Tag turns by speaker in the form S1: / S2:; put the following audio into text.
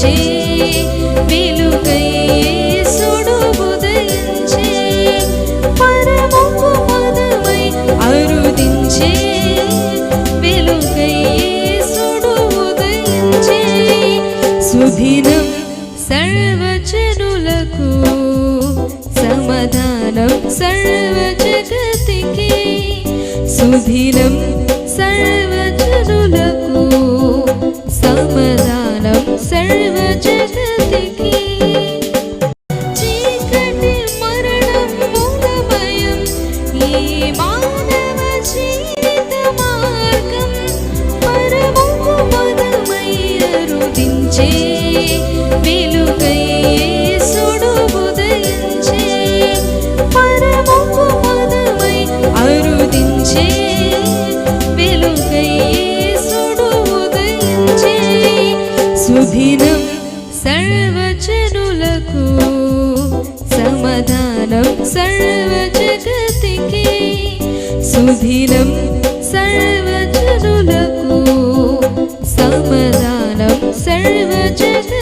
S1: ఉదయించే వెలుకై సుడు ఉదయించే పరముకు పదమై అరుదించే వెలుకై సుడు ఉదయించే సుధినం సర్వజనులకు సమాధానం సర్వ జగతికి సుధినం సర్వ అరుదించే వెలుగై యేసుడు ఉదయించే పరముకు పదమై అరుదించే వెలుగై ఉదయించే సుదినం సర్వజనులకు సమాధానం సర్వ జగతికి సుదినం change